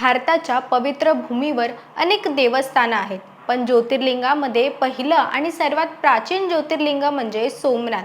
भारताच्या पवित्र भूमीवर अनेक देवस्थानं आहेत. पण ज्योतिर्लिंगामध्ये पहिलं आणि सर्वात प्राचीन ज्योतिर्लिंग म्हणजे सोमनाथ.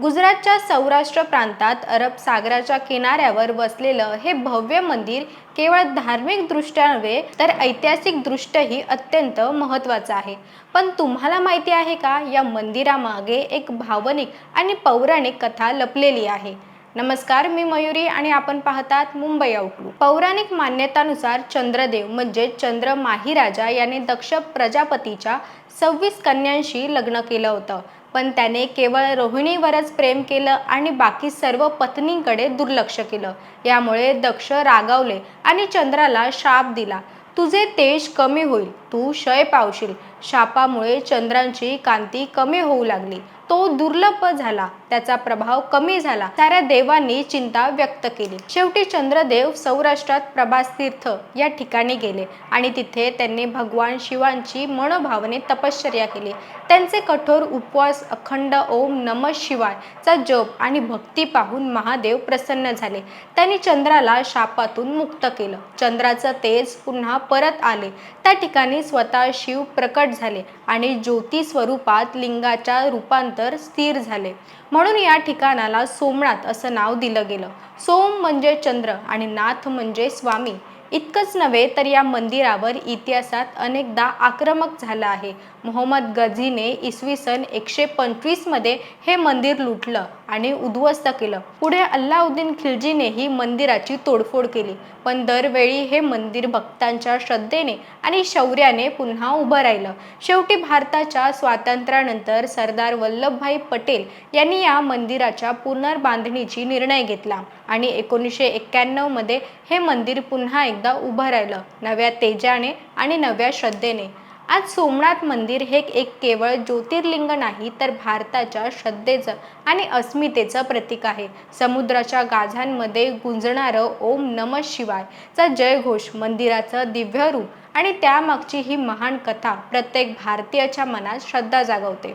गुजरातच्या सौराष्ट्र प्रांतात अरब सागराच्या किनाऱ्यावर वसलेलं हे भव्य मंदिर केवळ धार्मिकदृष्ट्या नव्हे तर ऐतिहासिकदृष्ट्याही अत्यंत महत्त्वाचं आहे. पण तुम्हाला माहिती आहे का या मंदिरामागे एक भावनिक आणि पौराणिक कथा लपलेली आहे. नमस्कार मी मयुरी आणि आपण पाहतात मुंबई आउटलू. पौराणिक मान्यतानुसार चंद्रदेव म्हणजे चंद्र माहीराजा याने दक्ष प्रजापतीच्या सव्वीस कन्यांशी लग्न केलं होतं. पण त्याने केवळ रोहिणीवरच प्रेम केलं आणि बाकी सर्व पत्नींकडे दुर्लक्ष केलं. यामुळे दक्ष रागावले आणि चंद्राला शाप दिला. तुझे तेज कमी होईल तू क्षय पावशील. शापामुळे चंद्रांची कांती कमी होऊ लागली. तो दुर्लभ झाला. त्याचा प्रभाव कमी झाला. साऱ्या देवांनी चिंता व्यक्त केली. शेवटी चंद्रदेव सौराष्ट्रात प्रभास तीर्थ या ठिकाणी गेले आणि तिथे त्यांनी भगवान शिवांची मनोभावने तपश्चर्या केली. त्यांचे कठोर उपवास अखंड ओम नम शिवायचा जप आणि भक्ती पाहून महादेव प्रसन्न झाले. त्यांनी चंद्राला शापातून मुक्त केलं. चंद्राचं तेज पुन्हा परत आले. त्या ठिकाणी स्वतः शिव प्रकट झाले आणि ज्योती स्वरूपात लिंगाच्या रूपांतर स्थिर झाले. म्हणून या ठिकाणाला सोमनाथ असं नाव दिलं गेलं. सोम म्हणजे चंद्र आणि नाथ म्हणजे स्वामी. इतकंच नव्हे तर या मंदिरावर इतिहासात अनेकदा आक्रमक झालं आहे. मोहम्मद गझीने इसवी सन एकशे पंचवीसमध्ये हे मंदिर लुटलं आणि उद्ध्वस्त केलं. पुढे अल्लाउद्दीन खिलजीनेही मंदिराची तोडफोड केली. पण दरवेळी हे मंदिर भक्तांच्या श्रद्धेने आणि शौर्याने पुन्हा उभं राहिलं. शेवटी भारताच्या स्वातंत्र्यानंतर सरदार वल्लभभाई पटेल यांनी या मंदिराच्या पुनर्बांधणीची निर्णय घेतला आणि एकोणीसशे एक्क्याण्णवमध्ये हे मंदिर पुन्हा एकदा उभं राहिलं नव्या तेजाने आणि नव्या श्रद्धेने. आज सोमनाथ मंदिर हे एक केवळ ज्योतिर्लिंग नाही तर भारताच्या श्रद्धेचं आणि अस्मितेचं प्रतीक आहे. समुद्राच्या गाझांमध्ये गुंजणारं ओम नम शिवायचा जयघोष मंदिराचं दिव्य रूप आणि त्यामागची ही महान कथा प्रत्येक भारतीयाच्या मनात श्रद्धा जागवते.